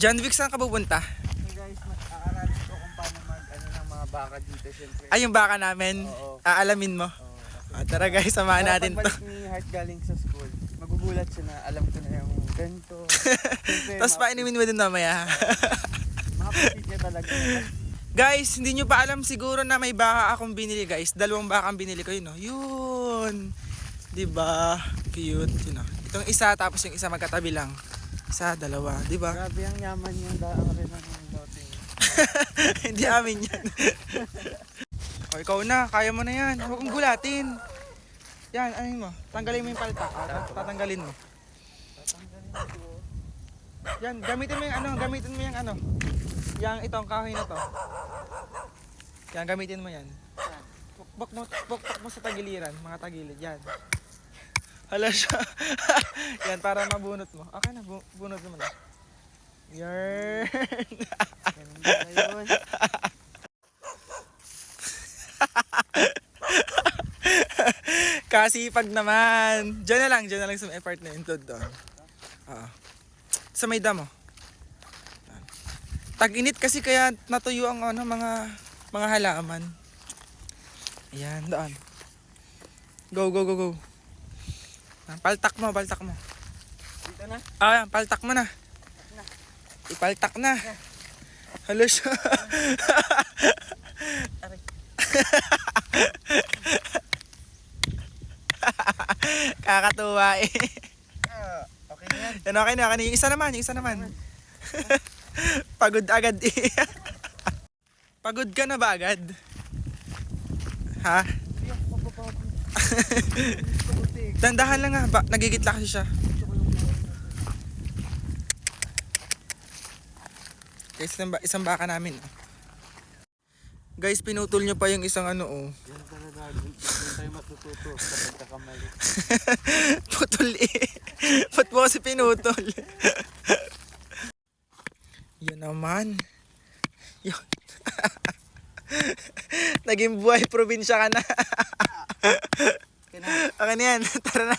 John Vic, saan ka pupunta? So guys, mag-aaralin ko kung paano mag ano ng mga baka dito syempre. Ay, yung baka namin. Oo. Aalamin mo. Oo, kasi- Ah, tara guys, samahan Para natin to. pagbalik ni Heart galing sa school, magugulat siya na alam ko na yung ganito. Tapos ma- painimin mo din mamaya. Makapasit niya talaga. guys, hindi nyo pa alam siguro na may baka akong binili guys. Dalawang baka ang binili ko yun. Oh. Yun. 'Di ba? Cute. Yun, oh. Itong isa tapos yung isa magkatabi lang. Isa, dalawa. 'di ba? Grabe ang yaman yung daang rin ng lote. hindi amin yan. o, ikaw na. Kaya mo na yan. Huwag mong gulatin. Yan, ano mo? Tanggalin mo yung palta. Ah, tat- tatanggalin mo. Tatanggalin ko. Yan, gamitin mo yung ano, gamitin mo yung ano. Yang itong kahoy na to. Yan, gamitin mo yan. Bukbok mo, bukbok mo sa tagiliran, mga tagilid, yan. Hala siya. yan, para mabunot mo. Okay na, bu- bunot mo na. Yan. Ganun ba yun? Kasipag naman. Diyan na lang, diyan na lang sa may na yun, doon. doon. Oo. Sa may damo. Tag-init kasi kaya natuyo ang ano, mga mga halaman. Ayan, doon. Go, go, go, go. Paltak mo, paltak mo. Dito na. Ah, paltak mo na. Ipaltak na. Halo siya. Kakatuwa eh. Ah, okay na yan. Yan okay na, okay na. Yung isa naman, yung isa naman. Pagod agad eh. Pagod ka na ba agad? Ha? Dandahan lang nga, ba, nagigitla kasi siya. Gusto ko yung Guys, isang, ba- isang baka namin. oh. Guys, pinutol nyo pa yung isang ano oh. Yan talaga. Doon tayo matututo sa pagkakamali. Putol eh. Ba't mo kasi pinutol? Yun naman. Yun. Naging buhay probinsya ka na. Kaya na, Okay na yan. Tara na.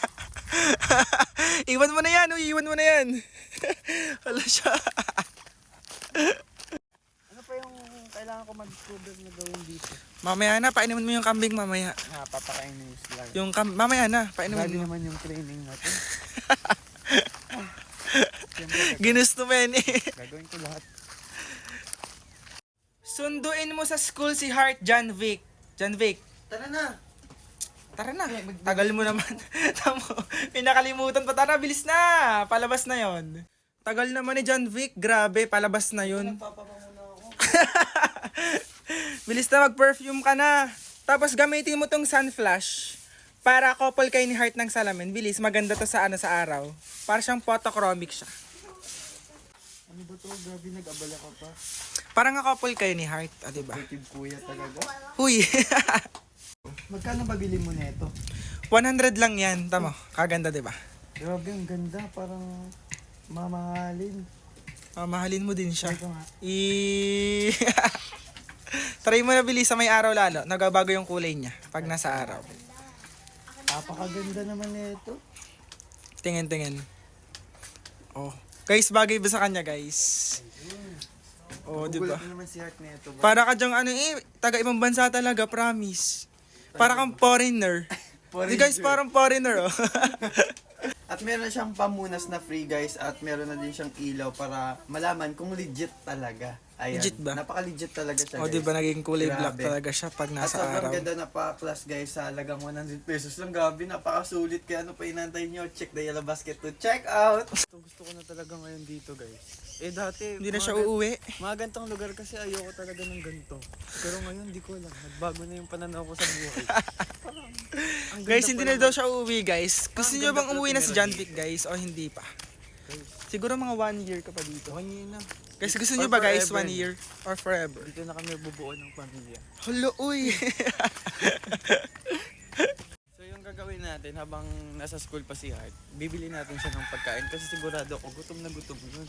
iwan mo na yan. Uy, iwan mo na yan. Wala siya. ano pa yung mag-cover na gawin dito? Mamaya na. Painiman mo yung kambing mamaya. Nga, papakain na yung slag. Yung kam mamaya na. Grabe Painiman mo. naman yung training natin. Ginusto mo yan eh. gagawin ko lahat. Sunduin mo sa school si Heart John Vic. John Vic. Tara na! Tara na. Tagal mo naman. Tamo. Pinakalimutan pa. Tara, bilis na. Palabas na yon. Tagal naman ni John Vic. Grabe, palabas na yun. Papapamuna ako. Bilis na mag-perfume ka na. Tapos gamitin mo tong sun flash. Para couple kayo ni Heart ng salamin. Bilis, maganda to sa ano sa araw. Para siyang photochromic siya. Ano ba to? Grabe, nag-abala ka pa. Parang nga couple kayo ni Heart. Ah, diba? Creative kuya talaga. Huy. Magkano babili mo na ito? 100 lang yan. Tamo, kaganda diba? Grabe, ang ganda. Parang mamahalin. Mamahalin mo din siya. Ito nga. I... Try mo na bilis sa may araw lalo. Nagabago yung kulay niya pag nasa araw. Napakaganda naman nito. Tingin, tingin. Oh. Guys, bagay ba sa kanya, guys? Oh, di ba? Gugulat naman si Heart nito. Ba? Para ka dyang ano eh, taga ibang bansa talaga, promise. Para kang foreigner. Di guys, parang foreigner oh. At meron siyang pamunas na free guys at meron na din siyang ilaw para malaman kung legit talaga. Ayan. Legit ba? Napaka-legit talaga siya oh, guys. di ba naging kulay black Grabe. talaga siya pag At nasa sobrang araw. ganda na pa-class guys sa halagang 100 pesos lang. Gabi, napakasulit. Kaya ano pa inantay nyo? Check the yellow basket to check out! Gusto, gusto ko na talaga ngayon dito guys. Eh dati, Hindi na mga siya gan- uuwi. Mga gantong lugar kasi ayoko talaga ng ganito. Pero ngayon, di ko lang. Nagbago na yung pananaw ko sa buhay. Parang, ang Guys, ganda hindi pa na daw siya uuwi, guys. Gusto Ang niyo bang umuwi na si John. Vic, guys? O hindi pa? Siguro mga one year ka pa dito. One year na. Guys, gusto niyo ba guys forever one year? Or forever? Dito na kami bubuo ng pamilya. Hello, uy! So yung gagawin natin habang nasa school pa si Art, bibili natin siya ng pagkain kasi sigurado ako gutom na gutom yun.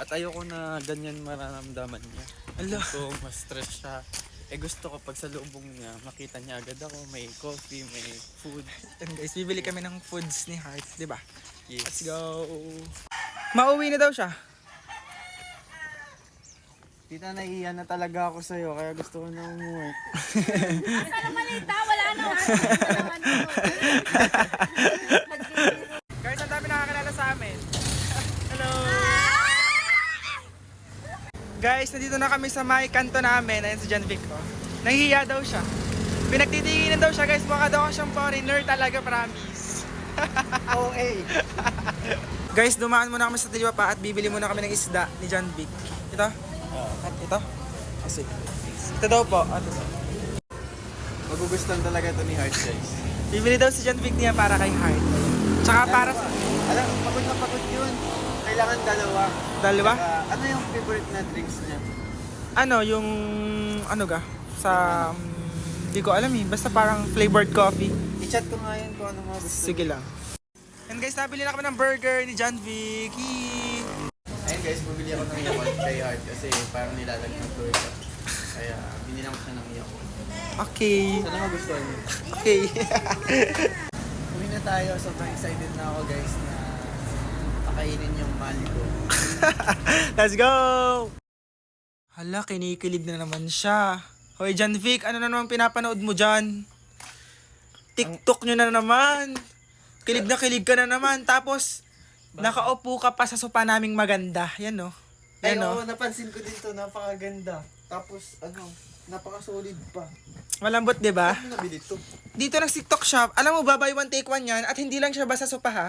At ayoko na ganyan mararamdaman niya. Ala. So ma-stress siya. Eh gusto ko pag sa lubong niya, makita niya agad ako, may coffee, may food. Yan guys, bibili kami ng foods ni Heart, di ba? Yes. Let's go! Mauwi na daw siya. Tita, naiiyan na talaga ako sa'yo, kaya gusto ko na umuwi. Asa naman yung tao? Wala na. Guys, ang dami nakakilala sa amin. Hello! Guys, nandito na kami sa may kanto namin. Ayan si John Vic. Oh. Nahihiya daw siya. Pinagtitinginan daw siya guys. Mukha daw siyang foreigner talaga, promise. OA! Guys, dumaan muna kami sa Tiliwa pa at bibili muna kami ng isda ni John Vic. Ito? Ito? Oh, sige. Ito daw po. At ito. Magugustuhan talaga ito ni Heart, guys. Bibili daw si John Vic niya para kay Heart. Tsaka para sa... Alam, pagod na pagod yun. Kailangan dalawa. Dalawa? Saka, ano yung favorite na drinks niya? Ano, yung... Ano ga? Sa... Hindi ko alam eh. Basta parang flavored coffee. I-chat ko nga yun kung ano mga gusto. Sige lang. And guys, nabili na kami ng burger ni John Vic. Yee! Guys, bumili ako ng yakult kay Heart kasi parang nilalagyan ko ito. Kaya binilang ko siya ng yakult. Okay. Sana magustuhan niyo. Okay. Uwi na tayo. Sobrang excited na ako guys na pakainin yung mali ko. Let's go! Hala, kinikilig na naman siya. Hoy, John Vic, ano na naman pinapanood mo dyan? TikTok nyo na naman. Kilig na kilig ka na naman. Tapos, nakaupo ka pa sa sopa naming maganda. Yan no. Ay, Yan no. oo, napansin ko dito. Napakaganda. Tapos, ano, napaka-solid pa. Malambot, di ba? Ano nabili to? Dito ng TikTok shop, alam mo ba, buy one take one yan, at hindi lang siya basta sopa ha.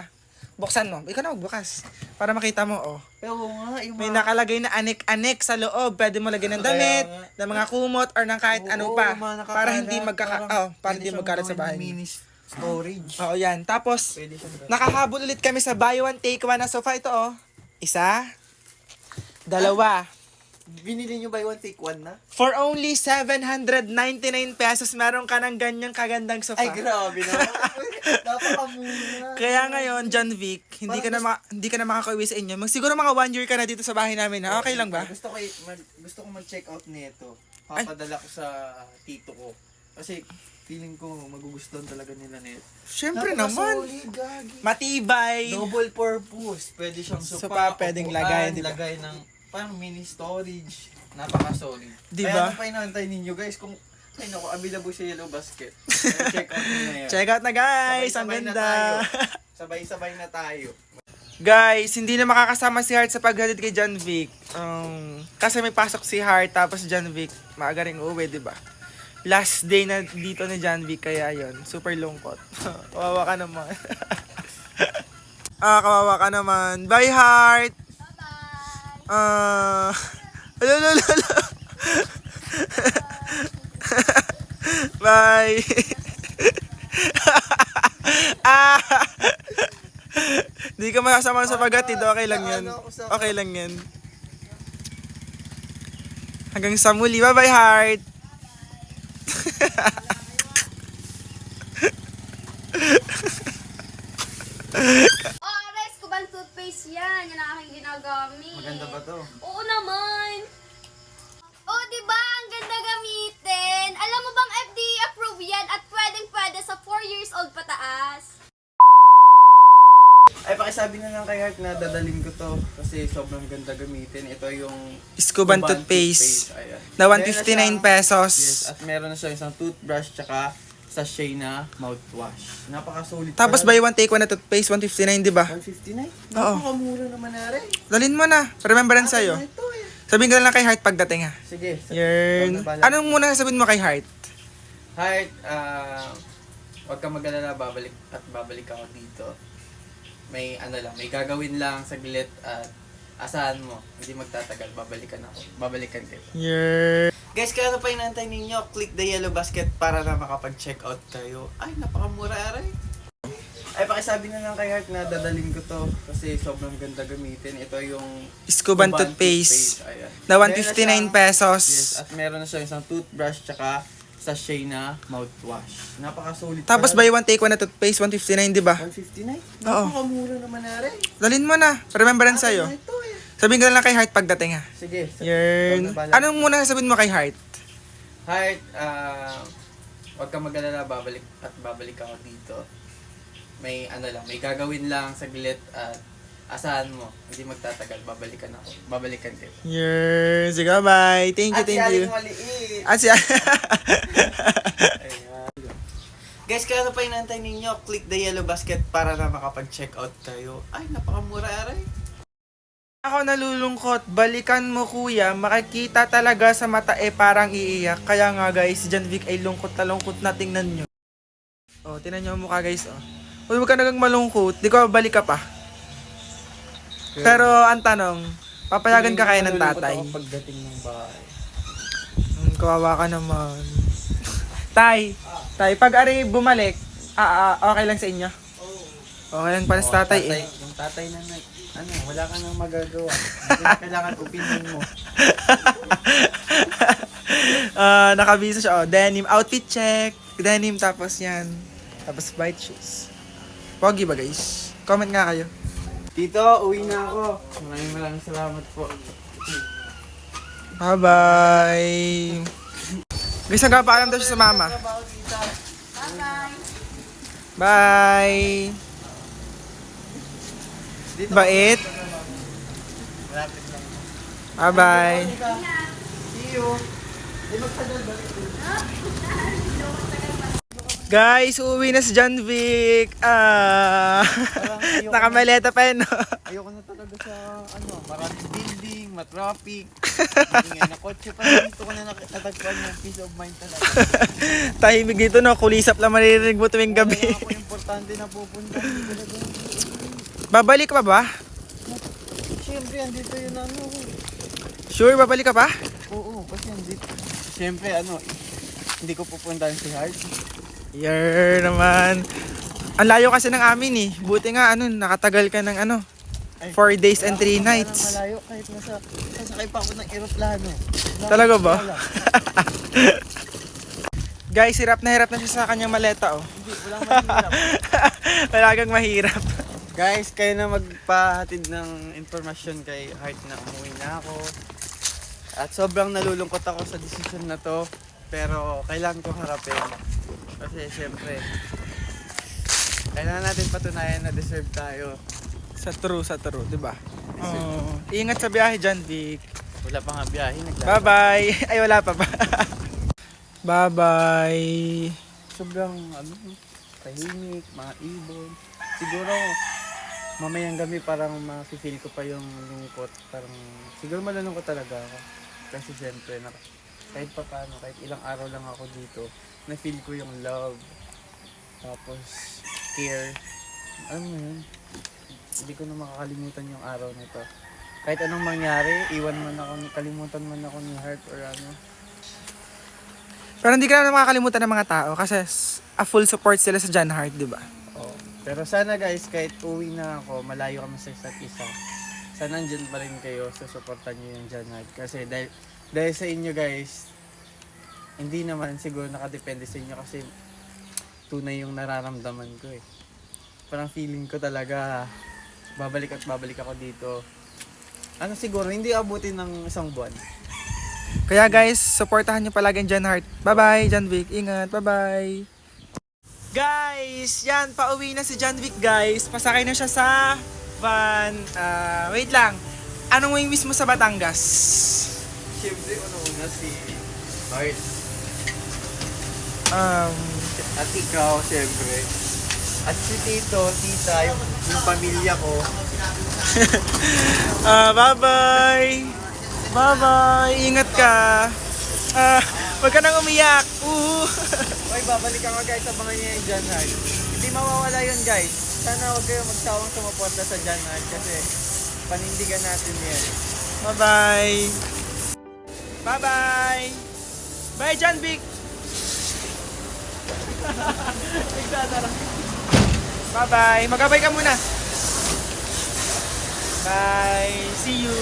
Buksan mo. Ikaw na magbukas. Para makita mo, oh. Pero nga, yung May mga- nakalagay na anek-anek sa loob. Pwede mo lagyan ng Kaya damit, nga. ng mga kumot, or ng kahit Oo, ano pa. yung mga nakakalat, Para hindi magkaka... parang Oh, para hindi siyang magkalat sa bahay. Mini storage. Oo, yan. Tapos, Pwede siyang nakahabol ulit kami sa buy one, take one na sofa. Ito, oh. Isa. Dalawa. Binili nyo by one take one na? For only 799 pesos, meron ka ng ganyang kagandang sofa. Ay, grabe naman. Napakamura. Kaya ngayon, John Vic, hindi ka na ma- hindi ka na makakauwi sa inyo. Mag siguro mga one year ka na dito sa bahay namin. Ha? Okay lang ba? Gusto ko, i- mag, gusto ko mag-check out nito. Papadala ko sa tito ko. Kasi feeling ko magugustuhan talaga nila nito. Syempre naman. Napaka-solid, gagi. Matibay. Double purpose. Pwede siyang Sopa, sopa, pwedeng upuan, lagay, di ba? Lagay ng parang mini storage. Napaka-solid. Di Kaya ba? ano pa inaantay ninyo guys? Kung ay naku, available sa Yellow Basket. check out na yan. Check out na guys. Ang ganda. tayo. Sabay-sabay na tayo. Guys, hindi na makakasama si Heart sa paghatid kay John Vic. Um, kasi may pasok si Heart tapos si John Vic maaga rin uwi, di ba? Last day na dito ni John Vic kaya yon super lungkot. kawawa ka naman. ah, kawawa ka naman. Bye Heart. Ah, alo, alo, alo, alo. Bye. ah. Di ka masasama sa paghatid, okay lang yan. Okay lang yan. Hanggang sa muli, bye-bye heart. Pakisabi na lang kay Heart na dadalhin ko to kasi sobrang ganda gamitin. Ito yung Scuban toothpaste. Ayan. Na Meron 159 siyang- pesos. Yes, at meron na siya isang toothbrush tsaka sachet na mouthwash. Napaka-solid. Tapos buy one take one na toothpaste, 159, di ba? 159? Oo. Napakamura naman na rin. Dalhin mo na. Remembrance sa'yo. Ano ito eh? Sabihin ko na lang kay Heart pagdating ha. Sige. sa- Yun. Ikaw na bahala. Anong muna sabihin mo kay Heart? Heart, ah, huwag kang mag-alala, babalik at babalik ako dito. May ano lang, may gagawin lang saglit at asahan mo. Hindi magtatagal, babalikan ako. Babalikan kayo. Yeah. Guys, kaya ano pa inaantay ninyo? Click the yellow basket para na makapag-check out kayo. Ay, napakamura aray. Ay, pakisabi na lang kay Heart na dadalhin ko to kasi sobrang ganda gamitin. Ito yung Scuban Kuban toothpaste. Ayan. Na Meron 159 siyang- pesos. Yes, at meron na siya isang toothbrush tsaka sachet na mouthwash. Napaka-solid. Tapos buy one take one na toothpaste, 159, di ba? 159? Oo. Napakamura naman na rin. Dalhin mo na. Remembrance sa'yo. Ito eh? Sabihin ko na lang kay Heart pagdating ha. Sige. sa- Yun. Anong muna sabihin mo kay Heart? Heart, ah, huwag kang mag-alala, babalik at babalik ako dito. May ano lang, may gagawin lang saglit at asahan mo, hindi magtatagal, babalikan ako. Babalikan kayo. Yeah, sige, bye. Thank you, At si thank you. Aling Maliit. At si Guys, kaya ano pa inantay ninyo? Click the yellow basket para na makapag-check out tayo. Ay, napakamura aray. Ako nalulungkot, balikan mo kuya, makikita talaga sa mata eh parang iiyak. Kaya nga guys, si John Vic ay lungkot na lungkot na tingnan nyo. Oh, tingnan nyo ang mukha guys, oh. Uy, huwag ka nagang malungkot, di ko balik ka pa. Pero ang tanong, papayagan ka kaya ng tatay? Pagdating ng bahay. Hmm, kawawa ka naman. tay, tay, pag ari bumalik, ah, ah, okay lang sa inyo? Okay lang para sa tatay eh. Yung tatay na nag, ano, wala ka nang magagawa. Hindi na kailangan opinion mo. Ah, nakabisa siya. Oh, denim outfit check. Denim tapos yan. Tapos white shoes. Pogi ba guys? Comment nga kayo. Tito, uwi na ako. Maraming maraming salamat po. Bye bye. Guys, nagpapaalam daw siya sa mama. Bye-bye. Bye. Dito, Bait. malapit lang. Bye bye. See you. Guys, uuwi na si John Vic. Ah. Nakamaleta pa yun. no? Ayoko na talaga sa ano, maraming building, matraffic. Nga na kotse pa dito ko na natagpuan yung peace of mind talaga. Tahimik dito no. Kulisap lang maririnig mo tuwing gabi. Kaya ako importante na pupunta. Babalik ka pa ba? Siyempre, andito yun ano. Sure, babalik ka pa? Oo, kasi andito. Siyempre, ano, hindi ko pupuntahan si Hart. Yer naman. Ang layo kasi ng amin eh. Buti nga ano, nakatagal ka ng ano, Ay, 4 days and 3 Wala akong nights. Malayo kahit nasa, sasakay pa ako ng eroplano. Wala Talaga ba? wala. Guys, hirap na hirap na siya sa kanyang maleta oh. Hindi, walang mahirap. Talagang mahirap. Guys, kayo na magpahatid ng informasyon kay Hart na umuwi na ako. At sobrang nalulungkot ako sa decision na to. Pero kailangan ko harapin. Kasi syempre, kailangan natin patunayan na deserve tayo. Sa true, sa true, di ba? Oh, ingat sa biyahe dyan, Vic. Wala pa nga biyahe, naglalakad. Bye-bye. Ay, wala pa ba? Bye-bye. Sobrang ano, tahimik, mga ibon. Siguro, mamayang gabi parang ma-feel ko pa yung lungkot. Parang, siguro malulungkot talaga ako. Kasi siyempre, na, kahit pa paano, kahit ilang araw lang ako dito, na-feel ko yung love. Tapos, care. Ano mo yun? Hindi ko na makakalimutan yung araw na to. Kahit anong mangyari, iwan man ako, kalimutan man ako ni Heart or ano. Pero hindi ka na makakalimutan ng mga tao kasi a full support sila sa John Hart, di ba? Oo. Pero sana guys, kahit uwi na ako, malayo kami sa isa't isa. Sana nandyan pa rin kayo, susuportan nyo yung Janad. Kasi dahil, dahil sa inyo guys, hindi naman siguro nakadepende sa inyo kasi tunay yung nararamdaman ko eh. Parang feeling ko talaga, babalik at babalik ako dito. Ano siguro, hindi abutin ng isang buwan. Kaya guys, supportahan nyo palagi ang John Hart. Bye-bye, John Vic. Ingat. Bye-bye. Guys, yan, pauwi na si John Vic, guys. Pasakay na siya sa van. Ah, wait lang. Anong may miss mo sa Batangas? Siyempre, una-una si Heart. Um, At ikaw, siyempre. At si Tito, Tita, yung, yung pamilya ko. ah, bye-bye. Bye-bye. Ingat ka. Ah, wag ka nang umiyak. Uh. Okay, babalik ako guys sa mga niya yung John Hart. Hindi mawawala yun guys. Sana huwag kayo magsawang sumuporta sa John Hart kasi panindigan natin yan. Bye-bye. Bye-bye. Bye, John Vic. Bye-bye. Magabay ka muna. Bye. See you.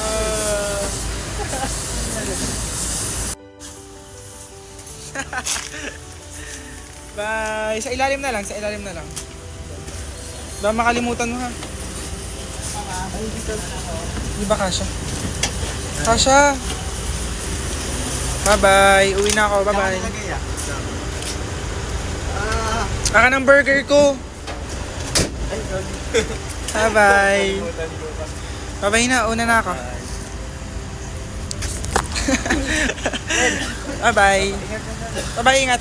Uh... Bye. Sa ilalim na lang. Sa ilalim na lang. Ba makalimutan mo ha. Di ba Kasha? Kasha! Bye-bye. Uwi na ako. Bye-bye. Baka ng burger ko. Bye-bye. Bye-bye na. Una na ako. Bye-bye. Bye-bye. Ingat.